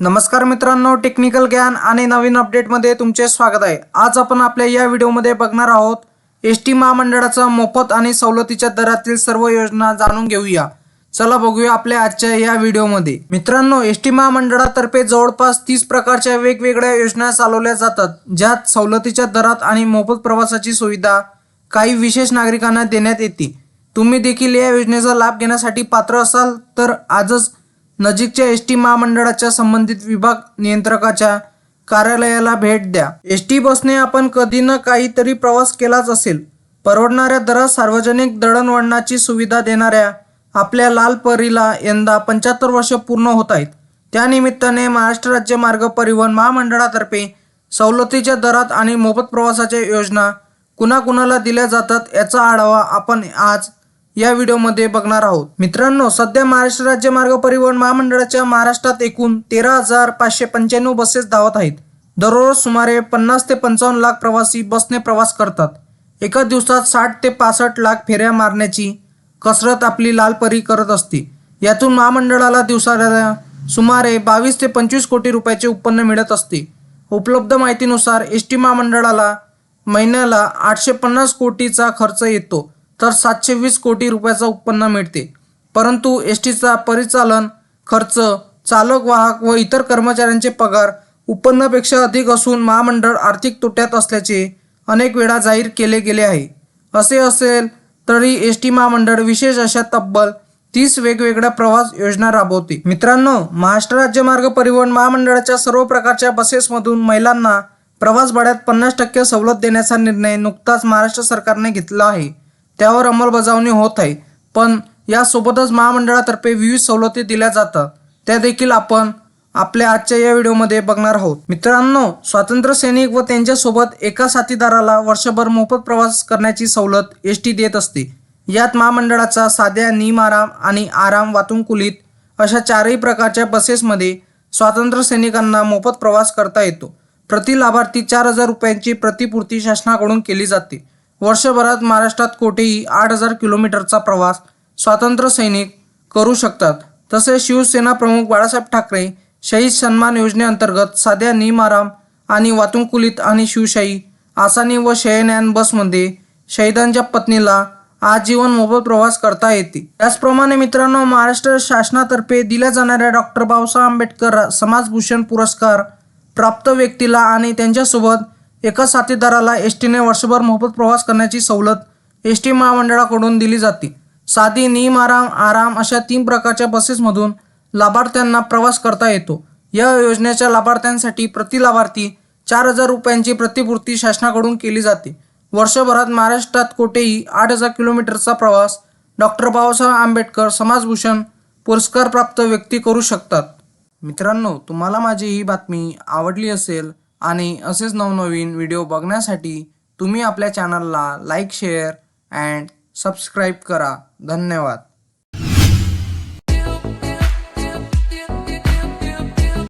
नमस्कार मित्रांनो टेक्निकल ज्ञान आणि नवीन अपडेटमध्ये तुमचे स्वागत आहे. आज आपण आपल्या या व्हिडिओमध्ये बघणार आहोत एस टी महामंडळाचा मोफत आणि सवलतीच्या दरातील सर्व योजना जाणून घेऊया. चला बघूया आपल्या आजच्या या व्हिडिओमध्ये मित्रांनो एस टी महामंडळातर्फे जवळपास तीस प्रकारच्या वेगवेगळ्या योजना चालवल्या जातात ज्यात सवलतीच्या दरात आणि मोफत प्रवासाची सुविधा काही विशेष नागरिकांना देण्यात येते. तुम्ही देखील या योजनेचा लाभ घेण्यासाठी पात्र असाल तर आजच नजीकच्या एस टी महामंडळाच्या संबंधित विभाग नियंत्रकाच्या कार्यालयाला भेट द्या. एस टी बसने आपण कधी ना काहीतरी प्रवास केलाच असेल. परवडणाऱ्या दरात सार्वजनिक दळणवळणाची सुविधा देणाऱ्या आपल्या लाल परीला यंदा पंच्याहत्तर वर्ष पूर्ण होत आहेत. त्यानिमित्ताने महाराष्ट्र राज्य मार्ग परिवहन महामंडळातर्फे सवलतीच्या दरात आणि मोफत प्रवासाच्या योजना कुणाकुणाला दिल्या जातात याचा आढावा आपण आज या व्हिडिओमध्ये बघणार आहोत. मित्रांनो सध्या महाराष्ट्र राज्य मार्ग परिवहन महामंडळाच्या महाराष्ट्रात एकूण तेरा हजार पाचशे पंच्याण्णव बसेस धावत आहेत. दररोज सुमारे पन्नास ते पंचावन्न लाख प्रवासी बसने प्रवास करतात. एका दिवसात साठ ते पासष्ट लाख फेऱ्या मारण्याची कसरत आपली लालपरी करत असते. यातून महामंडळाला दिवसाला सुमारे बावीस ते पंचवीस कोटी रुपयाचे उत्पन्न मिळत असते. उपलब्ध माहितीनुसार एस टी महामंडळाला महिन्याला आठशे पन्नास कोटीचा खर्च येतो. तर सातशे वीस कोटी रुपयाचं उत्पन्न मिळते. परंतु एस टीचा परिचालन खर्च चालक वाहक व इतर कर्मचाऱ्यांचे पगार उत्पन्नापेक्षा अधिक असून महामंडळ आर्थिक तोट्यात असल्याचे अनेक वेळा जाहीर केले गेले आहे. असे असेल तरी एस टी महामंडळ विशेष अशा तब्बल तीस वेगवेगळ्या प्रवास योजना राबवते. मित्रांनो महाराष्ट्र राज्य मार्ग परिवहन महामंडळाच्या सर्व प्रकारच्या बसेसमधून महिलांना प्रवास भाड्यात पन्नास टक्के सवलत देण्याचा निर्णय नुकताच महाराष्ट्र सरकारने घेतला आहे. त्यावर अंमलबजावणी होत आहे. पण यासोबतच महामंडळातर्फे विविध सवलती दिल्या जातात. त्या देखील आपण आपल्या आजच्या या व्हिडिओमध्ये बघणार आहोत. मित्रांनो स्वातंत्र्य सैनिक व त्यांच्यासोबत एका साथीदाराला वर्षभर मोफत प्रवास करण्याची सवलत एस टी देत असते. यात महामंडळाचा साध्या नियमाराम आणि आराम वातानुकूलित अशा चारही प्रकारच्या बसेसमध्ये स्वातंत्र्य सैनिकांना मोफत प्रवास करता येतो. प्रति लाभार्थी चार हजार रुपयांची प्रतिपूर्ती शासनाकडून केली जाते. वर्षभरात महाराष्ट्रात कोठेही आठ हजार किलोमीटरचा प्रवास स्वातंत्र्य सैनिक करू शकतात. तसेच शिवसेना प्रमुख बाळासाहेब ठाकरे शहीद सन्मान योजनेअंतर्गत साध्या निमाराम आणि वातुंकुलित आणि शिवशाही आसानी व शयनयान बसमध्ये शहीदांच्या पत्नीला आजीवन मोफत प्रवास करता येते. त्याचप्रमाणे मित्रांनो महाराष्ट्र शासनातर्फे दिल्या जाणाऱ्या डॉक्टर बाबासाहेब आंबेडकर समाजभूषण पुरस्कार प्राप्त व्यक्तीला आणि त्यांच्यासोबत एका साथीदाराला एस टीने वर्षभर मोफत प्रवास करण्याची सवलत एस टी महामंडळाकडून दिली जाते. साधी नियम आराम आराम अशा तीन प्रकारच्या बसेसमधून लाभार्थ्यांना प्रवास करता येतो. या योजनेच्या लाभार्थ्यांसाठी प्रति लाभार्थी चार हजार रुपयांची प्रतिपूर्ती शासनाकडून केली जाते. वर्षभरात महाराष्ट्रात कोठेही आठ हजार किलोमीटरचा प्रवास डॉक्टर बाबासाहेब आंबेडकर समाजभूषण पुरस्कारप्राप्त व्यक्ती करू शकतात. मित्रांनो तुम्हाला माझी ही बातमी आवडली असेल आणि असेच नवनवीन व्हिडिओ बघण्यासाठी तुम्ही आपल्या चॅनलला लाईक शेअर अँड सबस्क्राईब करा. धन्यवाद.